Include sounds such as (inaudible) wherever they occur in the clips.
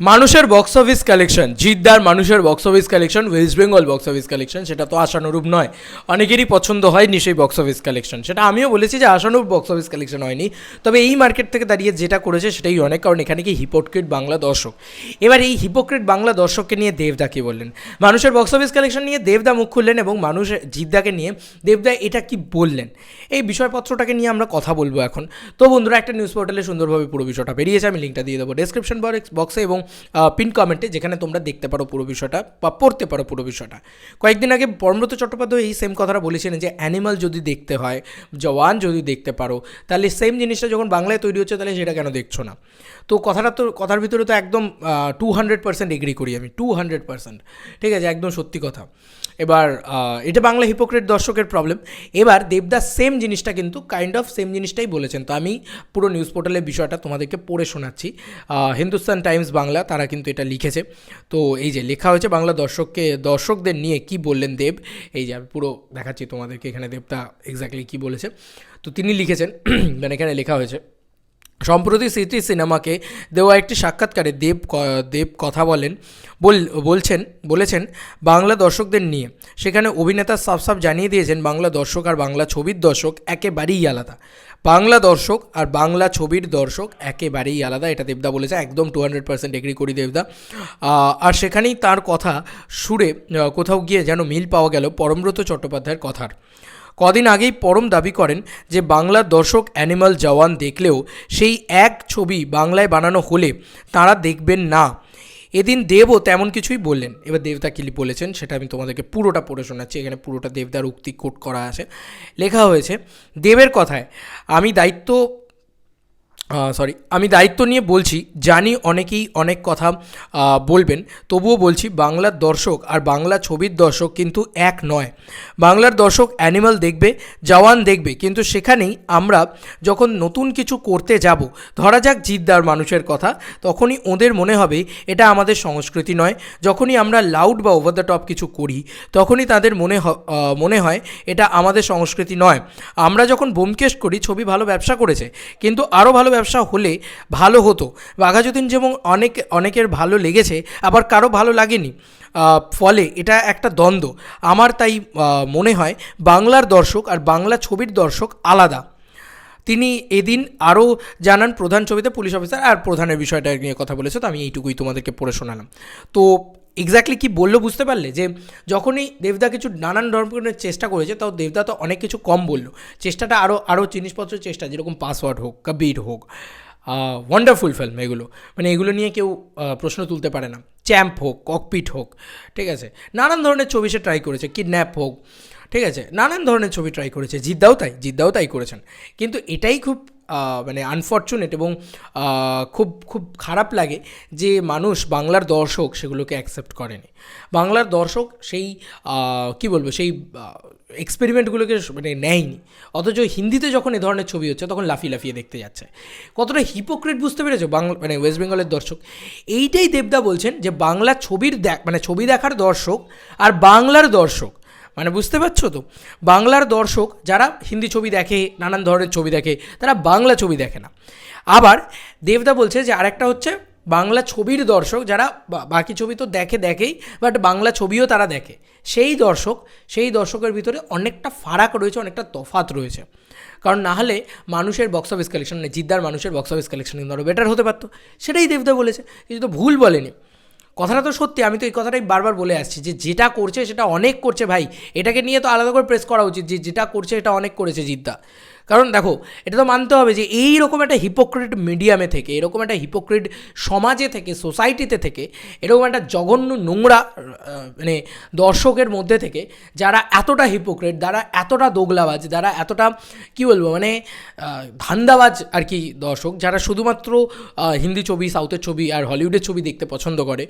মানুষের box office collection জিদ্দার মানুষের box office collection West Bengal box office collection সেটা তো আশানুরূপ নয়। অনেকেরই পছন্দ হয়নি সেই বক্স অফিস কালেকশন সেটা আমিও বলেছি যে আশানুরূপ বক্স অফিস কালেকশন হয়নি। তবে এই মার্কেট থেকে দাঁড়িয়ে যেটা করেছে সেটাই অনেক, কারণ এখানে কি হিপোক্রেট বাংলা দর্শক। এবার এই হিপোক্রেট বাংলা দর্শককে নিয়ে দেবদা কি বললেন? মানুষের বক্স অফিস কালেকশন নিয়ে দেবদা মুখ খুললেন এবং মানুষ জিদ্দাকে নিয়ে, দেবদা এটা কি বললেন? এই বিষয়পত্রটাকে নিয়ে আমরা কথা বলব এখন। তো বন্ধুরা, একটা নিউজ পোর্টালে সুন্দরভাবে পুরো বিষয়টা বেরিয়েছে, আমি লিঙ্কটা দিয়ে দেবো ডেসক্রিপশন বক্সে এবং পিন কমেন্টে যেখানে তোমরা দেখতে পারো পুরো বিষয়টা বা পড়তে পারো পুরো বিষয়টা। কয়েকদিন আগে পরমব্রত চট্টোপাধ্যায় এই সেম কথাটা বলেছিলেন যে অ্যানিমাল যদি দেখতে হয়, জওয়ান যদি দেখতে পারো, তাহলে সেম জিনিসটা যখন বাংলায় তৈরি হচ্ছে, তাহলে সেটা কেন দেখছ না? তো কথাটা তো, কথার ভিতরে তো একদম টু হান্ড্রেড পার্সেন্ট এগ্রি করি আমি টু হান্ড্রেড পার্সেন্ট ঠিক আছে, একদম সত্যি কথা। এবার এটা বাংলা হিপোক্রেট দর্শকের প্রবলেম এবার দেবদাস সেম জিনিসটা কিন্তু কাইন্ড অফ সেম জিনিসটাই বলেছেন। তো আমি পুরো নিউজ পোর্টালের বিষয়টা তোমাদেরকে পড়ে শোনাচ্ছি। হিন্দুস্তান টাইমস বাংলা তারা কিন্তু এটা লিখেছে। তো এই যে লেখা হয়েছে বাংলা দর্শককে, দর্শকদের নিয়ে কি বললেন দেব? এই যে আমি পুরো দেখাচ্ছি তোমাদেরকে এখানে দেবটা এক্স্যাক্টলি কি বলেছে। তো তিনি লিখেছেন (clears throat) মানে এখানে লেখা হয়েছে, সম্প্রতি সিটি সিনেমাকে দেওয়া একটি সাক্ষাৎকারে দেব দেব কথা বলেন, বল, বলছেন, বলেছেন, বাংলা দর্শকদের নিয়ে। সেখানে অভিনেতা সাফ সাফ জানিয়ে দিয়েছেন, বাংলা দর্শক আর বাংলা ছবির দর্শক একেবারেই আলাদা। বাংলা দর্শক আর বাংলা ছবির দর্শক একেবারেই আলাদা, এটা দেবদা বলেছে, একদম টু হান্ড্রেড পার্সেন্ট এগ্রি করি দেবদা। আর সেখানেই তার কথা সুরে কোথাও গিয়ে যেন মিল পাওয়া গেল পরমব্রত চট্টোপাধ্যায়ের কথার। কদিন আগেই পরম দাবি করেন যে বাংলার দর্শক অ্যানিমাল জওয়ান দেখলেও সেই এক ছবি বাংলায় বানানো হলে তারা দেখবেন না। এদিন দেবও তেমন কিছুই বললেন। এবার দেবদা কিলি বলেছেন সেটা আমি তোমাদেরকে পুরোটা পড়ে শোনাচ্ছি। এখানে পুরোটা দেবদার উক্তি কোট করা আছে। লেখা হয়েছে, দেবের কথায়, আমি দায়িত্ব সরি আমি দায়িত্ব নিয়ে বলছি, জানি অনেকেই অনেক কথা বলবেন, তবুও বলছি বাংলার দর্শক আর বাংলা ছবির দর্শক কিন্তু এক নয়। বাংলার দর্শক অ্যানিমাল দেখবে, জওয়ান দেখবে, কিন্তু সেখানেই আমরা যখন নতুন কিছু করতে যাব, ধরা যাক জিদ্দার মানুষের কথা, তখনই ওদের মনে হবে এটা আমাদের সংস্কৃতি নয়। যখনই আমরা লাউড বা ওভার দ্য টপ কিছু করি, তখনই তাদের মনে মনে হয় এটা আমাদের সংস্কৃতি নয়। আমরা যখন বোমকেশ করি, ছবি ভালো ব্যবসা করেছে, কিন্তু আরও ভালো ব্যবসা হলে ভালো হতো। বাঘাযতীন যেমন অনেক, অনেকের ভালো লেগেছে, আবার কারও ভালো লাগেনি। ফলে এটা একটা দ্বন্দ্ব। আমার তাই মনে হয় বাংলার দর্শক আর বাংলা ছবির দর্শক আলাদা। তিনি এদিন আরও জানান, প্রধান ছবিতে পুলিশ অফিসার আর প্রধানের বিষয়টা নিয়ে কথা বলেছে, তো আমি এইটুকুই তোমাদেরকে পড়ে শোনালাম। তো এক্স্যাক্টলি কি বলল বুঝতে পারলে? যে যখনই দেবদা কিছু নানান ধরনের চেষ্টা করেছে, তাও দেবদা তো অনেক কিছু কম বলল। চেষ্টাটা আরও আরও জিনিসপত্রের চেষ্টা, যেরকম পাসওয়ার্ড হোক, কবির হোক ওয়ান্ডারফুল ফিল্ম এগুলো। মানে এগুলো নিয়ে কেউ প্রশ্ন তুলতে পারে না। চ্যাম্প হোক ককপিট হোক, ঠিক আছে? নানান ধরনের ছবি সে ট্রাই করেছে কিডন্যাপ হোক, ঠিক আছে? নানান ধরনের ছবি ট্রাই করেছে। জিদ্দাও তাই জিদ্দাও তাই করেছেন। কিন্তু এটাই খুব মানে আনফর্চুনেট এবং খুব খুব খারাপ লাগে যে মানুষ বাংলার দর্শক সেগুলোকে অ্যাকসেপ্ট করেনি। বাংলার দর্শক সেই কি বলব, সেই এক্সপেরিমেন্টগুলোকে মানে নেয়নি। অথচ হিন্দিতে যখন এ ধরনের ছবি হচ্ছে তখন লাফিয়ে লাফিয়ে দেখতে যাচ্ছে। কতটা হিপোক্রেট বুঝতে পেরেছ বাংলা মানে ওয়েস্ট বেঙ্গলের দর্শক? এইটাই দেবদা বলছেন যে বাংলা ছবির দেখ মানে ছবি দেখার দর্শক আর বাংলার দর্শক মানে বুঝতে পারছ তো? বাংলার দর্শক যারা হিন্দি ছবি দেখে, নানান ধরনের ছবি দেখে, তারা বাংলা ছবি দেখে না। আবার দেবদা বলছে যে আরেকটা হচ্ছে বাংলা ছবির দর্শক যারা বাকি ছবি তো দেখে দেখেই বাট বাংলা ছবিও তারা দেখে। সেই দর্শক, সেই দর্শকের ভিতরে অনেকটা ফারাক রয়েছে, অনেকটা তফাত রয়েছে। কারণ না হলে মানুষের বক্স অফিস কালেকশন মানে জিদ্দার মানুষের বক্স অফিস কালেকশন কিন্তু আরও বেটার হতে পারতো। সেটাই দেবদা বলেছে। কিছু তো ভুল বলেনি। কথাটা তো সত্যি, আমি তো এই কথাটাই বারবার বলে আসছি যে যেটা করছে সেটা অনেক করছে ভাই। এটাকে নিয়ে তো আলাদা করে প্রেস করা উচিত যে যেটা করছে এটা অনেক করেছে জিদ্দা। কারণ দেখো, এটা তো মানতে হবে যে এই রকম একটা হিপোক্রেট মিডিয়ামে থেকে, এরকম একটা হিপোক্রেট সমাজে থেকে সোসাইটিতে থেকে, এরকম একটা জঘন্য নোংরা মানে দর্শকের মধ্যে থেকে, যারা এতটা হিপোক্রেট যারা এতটা দোগলাবাজ, যারা এতটা, কি বলব মানে ধান্দাবাজ আর কি দর্শক, যারা শুধুমাত্র হিন্দি ছবি, সাউথের ছবি আর হলিউডের ছবি দেখতে পছন্দ করে,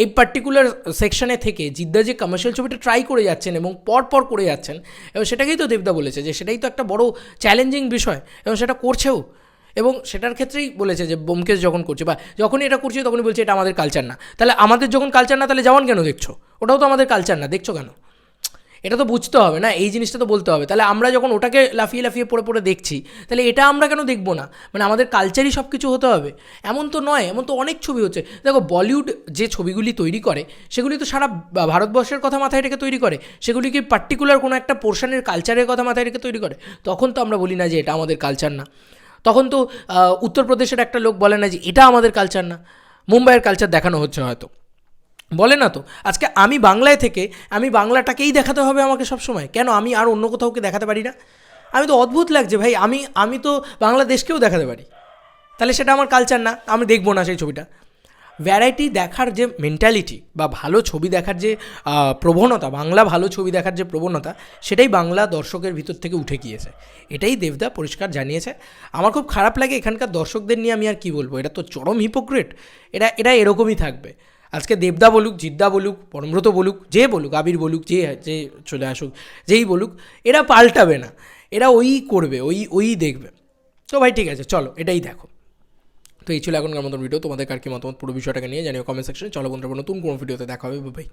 এই পার্টিকুলার সেকশনে থেকে জিদ্দা যে কমার্শিয়াল ছবিটা ট্রাই করে যাচ্ছেন এবং পর পর করে যাচ্ছেন এবং সেটাকেই তো দেবদা বলেছে যে সেটাই তো একটা বড় চ্যালেঞ্জিং বিষয় এবং সেটা করছেও। এবং সেটার ক্ষেত্রেই বলেছে যে বোমকেশ যখন করছে বা যখনই এটা করছে তখনই বলছে এটা আমাদের কালচার না। তাহলে আমাদের যখন কালচার না, তাহলে যেমন কেন দেখছ? ওটাও তো আমাদের কালচার না, দেখছ কেন? এটা তো বুঝতে হবে না, এই জিনিসটা তো বলতে হবে। তাহলে আমরা যখন ওটাকে লাফিয়ে লাফিয়ে পড়ে পড়ে দেখছি, তাহলে এটা আমরা কেন দেখব না? মানে আমাদের কালচারই সব কিছু হতে হবে। এমন তো নয়, এমন তো অনেক ছবি হচ্ছে। দেখো বলিউড যে ছবিগুলি তৈরি করে, সেগুলি তো সারা ভারতবর্ষের কথা মাথায় রেখে তৈরি করে। সেগুলি কি পার্টিকুলার কোনো একটা পোর্শনের কালচারের কথা মাথায় রেখে তৈরি করে? তখন তো আমরা বলি না যে এটা আমাদের কালচার না। তখন তো উত্তরপ্রদেশের একটা লোক বলে না যে এটা আমাদের কালচার না। মুম্বাইয়ের কালচার দেখানো হচ্ছে হয়তো। বলে না তো, আজকে আমি বাংলায় থেকে, আমি বাংলাটাকেই দেখাতে হবে আমাকে সব সময় কেন? আমি আর অন্য কোথাও কি দেখাতে পারি না? আমি তো অদ্ভুত লাগছে ভাই, আমি আমি তো বাংলাদেশকেও দেখাতে পারি। তাহলে সেটা আমার কালচার না, আমি দেখব না সেই ছবিটা। ভ্যারাইটি দেখার যে মেন্টালিটি বা ভালো ছবি দেখার যে প্রবণতা, বাংলা ভালো ছবি দেখার যে প্রবণতা, সেটাই বাংলা দর্শকের ভিতর থেকে উঠে গিয়েছে। এটাই দেবদা পরিষ্কার জানিয়েছে। আমার খুব খারাপ লাগে এখানকার দর্শকদের নিয়ে আমি আর কি বলব? এটা তো চরম হিপোক্রেট এটা এটা এরকমই থাকবে। আজকে দেবদা বলুক, জিদ্দা বলুক, পরমব্রত বলুক, যে বলুক, আবির বলুক, যে যে চলে আসুক, যেই বলুক, এরা পাল্টাবে না। এরা ওই করবে, ওই ওই দেখবে। তো ভাই, ঠিক আছে, চলো, এটাই দেখো। তো এই ছিল এখনকার মতন ভিডিও তোমাদের কার কি মতামত? পুরো বিষয়টাকে নিয়ে জানিও কমেন্ট সেকশনে চলো বন্ধুরা, নতুন কোনো ভিডিওতে দেখা হবে। ভাই